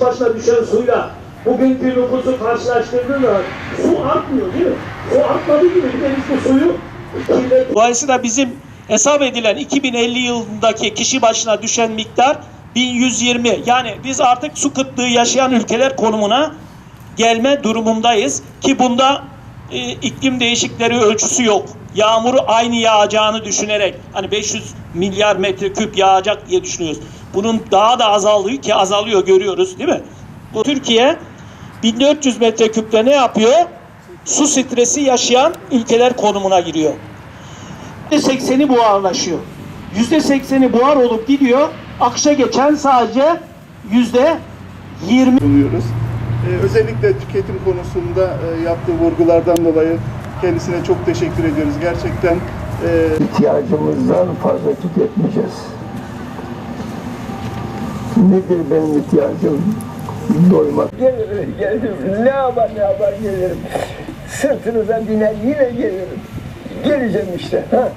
başına düşen suyla bugünkü nüfusu karşılaştırdığında su artmıyor değil mi? Su artmadığı gibi bir biz bu suyu kirlet Dolayısıyla bizim hesap edilen 2050 yılındaki kişi başına düşen miktar 1120. Yani biz artık su kıtlığı yaşayan ülkeler konumuna gelme durumundayız ki bunda e, iklim değişikleri ölçüsü yok. Yağmuru aynı yağacağını düşünerek hani 500 milyar metreküp yağacak diye düşünüyoruz. Bunun daha da azaldığı ki azalıyor görüyoruz değil mi? Bu Türkiye 1400 metreküple ne yapıyor? Su stresi yaşayan ülkeler konumuna giriyor. %80'i buharlaşıyor. %80'i buhar olup gidiyor. Akışa geçen sadece %20 bulunuyoruz. Ee, özellikle tüketim konusunda e, yaptığı vurgulardan dolayı kendisine çok teşekkür ediyoruz. Gerçekten e, ihtiyacımızdan fazla tüketmeyeceğiz. Nedir benim ihtiyacım? Doymak. Gelirim, gelirim. Ne yapar ne yapar gelirim. Sırtınıza biner yine gelirim. Geleceğim işte. Ha?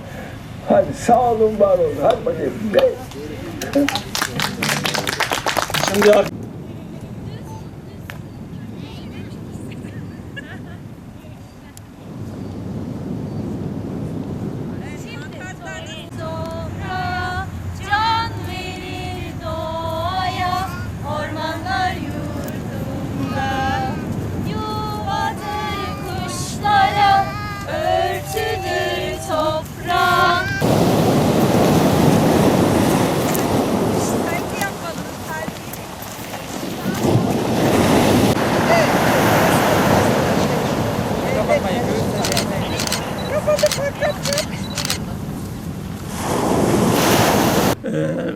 Hadi sağ olun, var olun. Hadi bakayım. Şimdi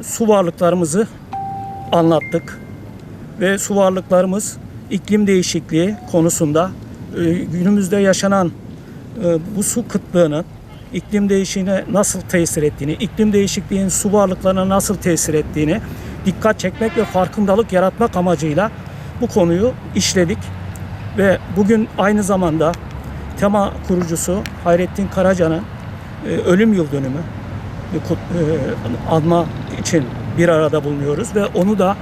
su varlıklarımızı anlattık. Ve su varlıklarımız iklim değişikliği konusunda e, günümüzde yaşanan e, bu su kıtlığının iklim değişikliğine nasıl tesir ettiğini, iklim değişikliğinin su varlıklarına nasıl tesir ettiğini dikkat çekmek ve farkındalık yaratmak amacıyla bu konuyu işledik. Ve bugün aynı zamanda tema kurucusu Hayrettin Karaca'nın e, ölüm yıl dönümü e, anma için bir arada bulunuyoruz ve onu da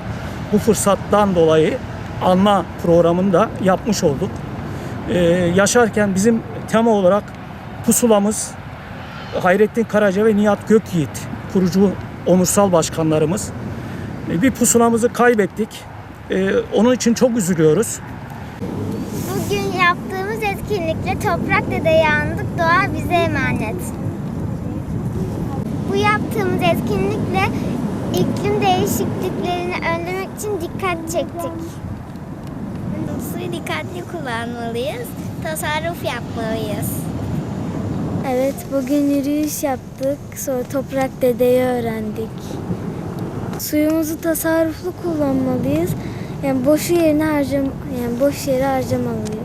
bu fırsattan dolayı anma programını da yapmış olduk. E, yaşarken bizim tema olarak pusulamız Hayrettin Karaca ve Nihat Gökyiğit kurucu onursal başkanlarımız. E, bir pusulamızı kaybettik. E, onun için çok üzülüyoruz. Bugün yaptığımız etkinlikle Toprak Dede'yi andık, doğa bize emanet. Bu yaptığımız etkinlikle iklim değişikliklerini önlemek için dikkat çektik. Suyu dikkatli kullanmalıyız, tasarruf yapmalıyız. Evet, bugün yürüyüş yaptık. Sonra toprak dedeyi öğrendik. Suyumuzu tasarruflu kullanmalıyız. Yani boşu yerine harcam yani boş yere harcamalıyız.